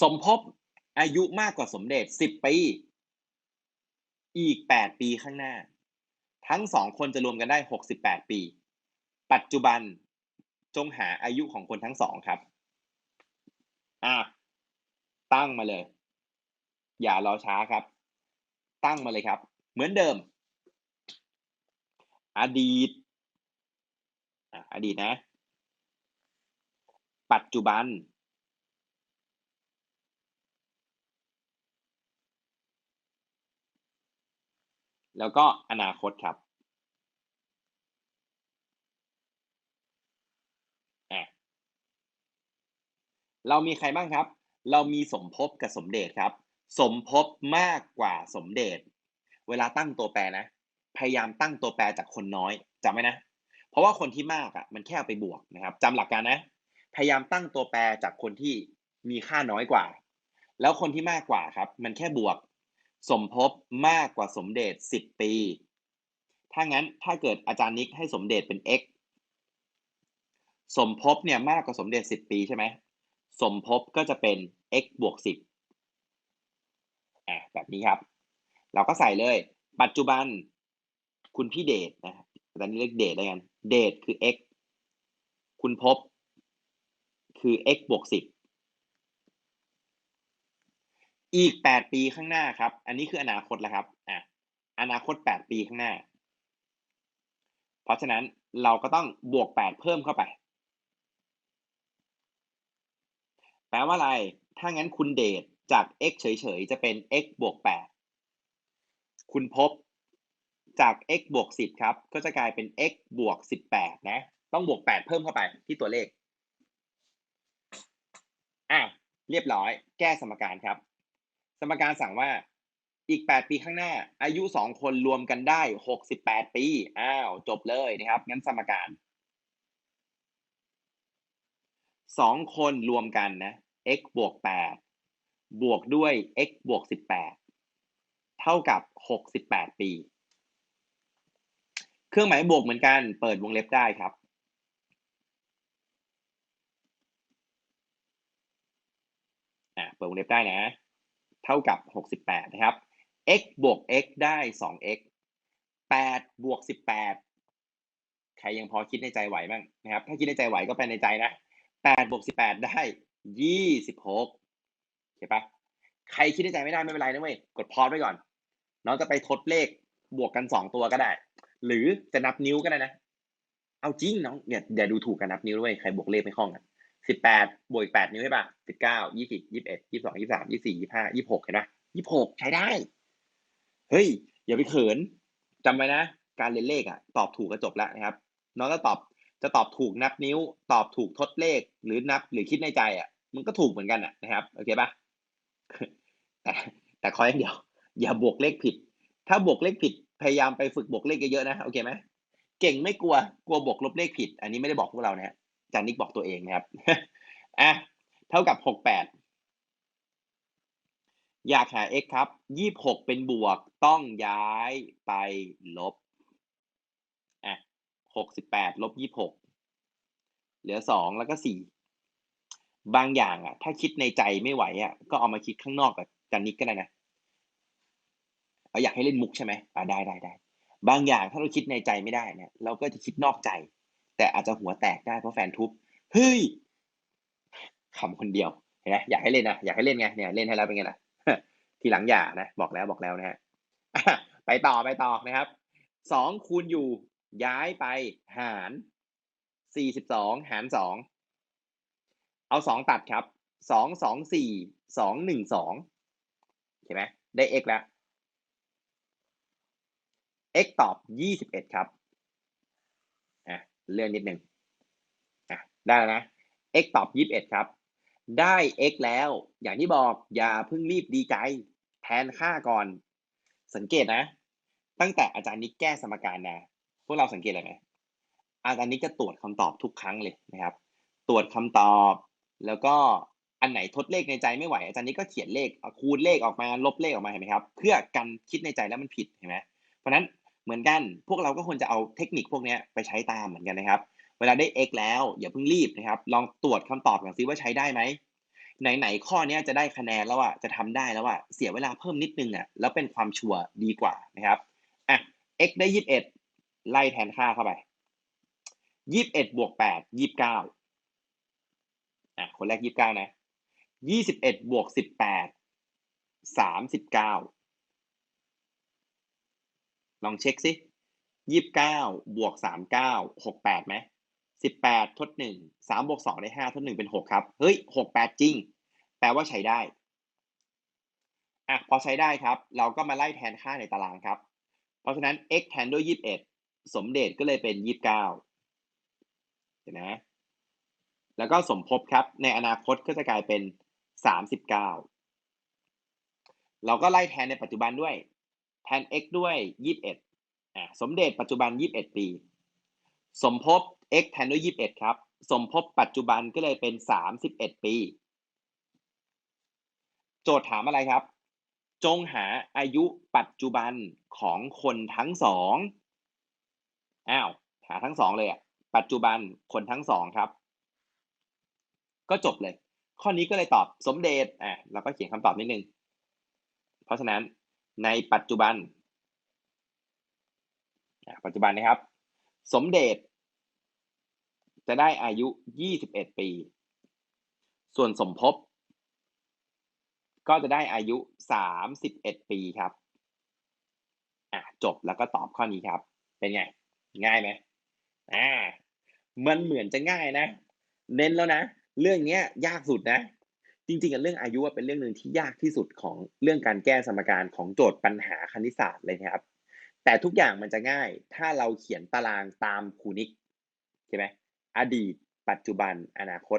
สมภพอายุมากกว่าสมเด็จ10ปี อีก8ปีข้างหน้า ทั้งสองคนจะรวมกันได้68ปี ปัจจุบันจงหาอายุของคนทั้งสองครับ อะ ตั้งมาเลย อย่ารอช้าครับ ตั้งมาเลยครับ เหมือนเดิม อดีตอะอดีตนะ ปัจจุบัน แล้วก็อนาคตครับเรามีใครบ้างครับ เรามีสมภพกับสมเด็จครับ สมภพมากกว่าสมเด็จเวลาตั้งตัวแปรนะ พยายามตั้งตัวแปรจากคนน้อยจำไว้นะ เพราะว่าคนที่มากอะมันแค่ไปบวกนะครับจำหลักการนะ พยายามตั้งตัวแปรจากคนที่มีค่าน้อยกว่า แล้วคนที่มากกว่าครับ มันแค่บวก สมภพมากกว่าสมเด็จ10ปี ถ้างั้นถ้าเกิดอาจารย์นิกให้สมเด็จเป็น x สมภพเนี่ยมากกว่าสมเด็จ10ปีใช่ไหม สมภพก็จะเป็น x บวก10อะแบบนี้ครับ เราก็ใส่เลย ปัจจุบันคุณพี่เดชนะอาจารย์นี้เรียกเดชได้กัน เดชคือ x คุณภพคือ x บวก10 อีก8ปีข้างหน้าครับ อันนี้คืออนาคตแล้วครับอะอนาคต8ปีข้างหน้า เพราะฉะนั้นเราก็ต้องบวก8เพิ่มเข้าไป แปลว่าอะไร ถ้างั้นคุณเดชจาก x เฉยๆ จะเป็น x บวก8คุณพบจาก x บวก10 ครับ ก็จะกลายเป็น x บวก 18 นะ ต้องบวก 8 เพิ่มเข้าไปที่ตัวเลข อะ เรียบร้อย แก้สมการครับ สมการสั่งว่าอีก 8 ปีข้างหน้า อายุ 2 คนรวมกันได้ 68 ปี อ้าว จบเลยนะครับ งั้นสมการ 2 คนรวมกันนะ x บวก 8 บวกด้วย x บวก 18 เท่ากับ 68 ปี เครื่องหมายบวกเหมือนกัน เปิดวงเล็บได้ครับอะเปิดวงเล็บได้นะ เท่ากับ 68 นะครับ x บวก x ได้ 2x 8 บวก 18 ใครยังพอคิดในใจไหวบ้างนะครับ ถ้าคิดในใจไหวก็ไปในใจนะ 8 บวก 18 ได้ 26เห็นปะใครคิดในใจไม่ได้ไม่เป็นไรนะเว้ย กดพอสไว้ก่อน น้องจะไปทดเลขบวกกัน 2 ตัวก็ได้ หรือจะนับนิ้วก็ได้นะ เอาจริงน้องเนี่ยเดี๋ยวดูถูกกันนับนิ้วด้วยใครบวกเลขไม่คล่องอะ สิบแปดบวกแปดนิ้วใช่ป่ะสิบเก้ายี่สิบยี่สิบเอ็ดยี่สิบสองยี่สามยี่สี่ยี่ห้ายี่สิบหกเห็นปะยี่สิบหกใช้ได้ เฮ้ย อย่าไปเขินจำไว้นะ การเรียนเลขอะ ตอบถูกก็จบแล้วนะครับ น้องก็ตอบจะตอบถูกนับนิ้ว ตอบถูกทดเลขหรือนับหรือคิดในใจอะมันก็ถูกเหมือนกันอะนะครับโอเคป่ะแต่แต่ขออย่างเดียว อย่าบวกเลขผิด ถ้าบวกเลขผิดพยายามไปฝึกบวกเลขเยอะๆนะโอเคไหมเก่งไม่กลัวกลัวบวกลบเลขผิด อันนี้ไม่ได้บอกพวกเรานะฮะ จานิกบอกตัวเองนะครับอะเท่ากับหกแปดอยากหา x ครับยี่หกเป็นบวกต้องย้ายไปลบอะหกสิบแปดลบยี่หกเหลือสองแล้วก็สี่บางอย่างอะ ถ้าคิดในใจไม่ไหวอะ ก็เอามาคิดข้างนอกกับจานิกก็ได้นะเอาอยากให้เล่นมุกใช่ไหมอ่าได้ได้ได้บางอย่างถ้าเราคิดในใจไม่ได้เนี่ยเราก็จะคิดนอกใจ แต่อาจจะหัวแตกได้เพราะแฟนทุบเฮ้ยขำคนเดียวเห็นไหมอยากให้เล่นนะอยากให้เล่นไงเนี่ยเล่นให้แล้วเป็นไงล่ะทีหลังอย่านะบอกแล้วบอกแล้วนะฮะไปต่อไปต่อนะครับสองคูณอยู่ย้ายไปหารสี่สิบสองหารสองเอาสองตัดครับสองสองสี่สองหนึ่งสองเห็นไหมได้ x แล้ว x ตอบยี่สิบเอ็ดครับ เลื่อนนิดนึงอะได้แล้วนะ x ตอบยี่สิบเอ็ดครับ ได้ x แล้ว อย่างที่บอกอย่าเพิ่งรีบดีใจ แทนค่าก่อน สังเกตนะ ตั้งแต่อาจารย์นิกแก้สมการนะพวกเราสังเกตอะไรไหมอาจารย์นิกจะตรวจคำตอบทุกครั้งเลยนะครับ ตรวจคำตอบ แล้วก็อันไหนทดเลขในใจไม่ไหวอาจารย์นิกก็เขียนเลขคูณเลขออกมาลบเลขออกมาเห็นไหมครับ เพื่อกันคิดในใจแล้วมันผิดเห็นไหมเพราะนั้น เหมือนกัน พวกเราก็ควรจะเอาเทคนิคพวกนี้ไปใช้ตามเหมือนกันนะครับ เวลาได้ x แล้วอย่าเพิ่งรีบนะครับ ลองตรวจคำตอบก่อนซิว่าใช้ได้ไหมไหนๆข้อเนี้ยจะได้คะแนนแล้วอะจะทำได้แล้วอะเสียเวลาเพิ่มนิดนึงอะแล้วเป็นความชัวร์ดีกว่านะครับอะ x ได้21ไล่แทนค่าเข้าไป21บวก8 29อะคนแรก29นะ21บวก18 39 ลองเช็กซิ29บเก้าบวก39 68ไหม18ทด1 3บวก2ได้5ทด1เป็น6ครับ เฮ้ย68จริง แปลว่าใช้ได้อะพอใช้ได้ครับ เราก็มาไล่แทนค่าในตารางครับ เพราะฉะนั้น x แทนด้วย21สมเด็จก็เลยเป็น29เก้าเห็นไหมแล้วก็สมภพครับ ในอนาคตก็จะกลายเป็น39เราก็ไล่แทนในปัจจุบันด้วย แทน x ด้วย 21อ่าสมเด็จปัจจุบัน 21 ปี สมภพ x แทนด้วย 21 ครับ สมภพปัจจุบันก็เลยเป็น 31 ปี โจทย์ถามอะไรครับ จงหาอายุปัจจุบันของคนทั้งสองอ้าวหาทั้งสองเลยอะปัจจุบันคนทั้งสองครับ ก็จบเลย ข้อนี้ก็เลยตอบสมเด็จอะเราก็เขียนคำตอบนิดนึง เพราะฉะนั้น ในปัจจุบัน ปัจจุบันนะครับ สมเด็จ จะได้อายุ 21 ปี ส่วนสมภพก็จะได้อายุ 31 ปีครับอะจบแล้วก็ตอบข้อนี้ครับ เป็นไง ง่ายไหมอ่ามันเหมือนจะง่ายนะ เน้นแล้วนะ เรื่องเนี้ยยากสุดนะ จริงๆกับเรื่องอายุเป็นเรื่องหนึ่งที่ยากที่สุดของเรื่องการแก้สมการของโจทย์ปัญหาคณิตศาสตร์เลยนะครับ แต่ทุกอย่างมันจะง่าย ถ้าเราเขียนตารางตามคูนิกใช่ไหมอดีต ปัจจุบันอนาคต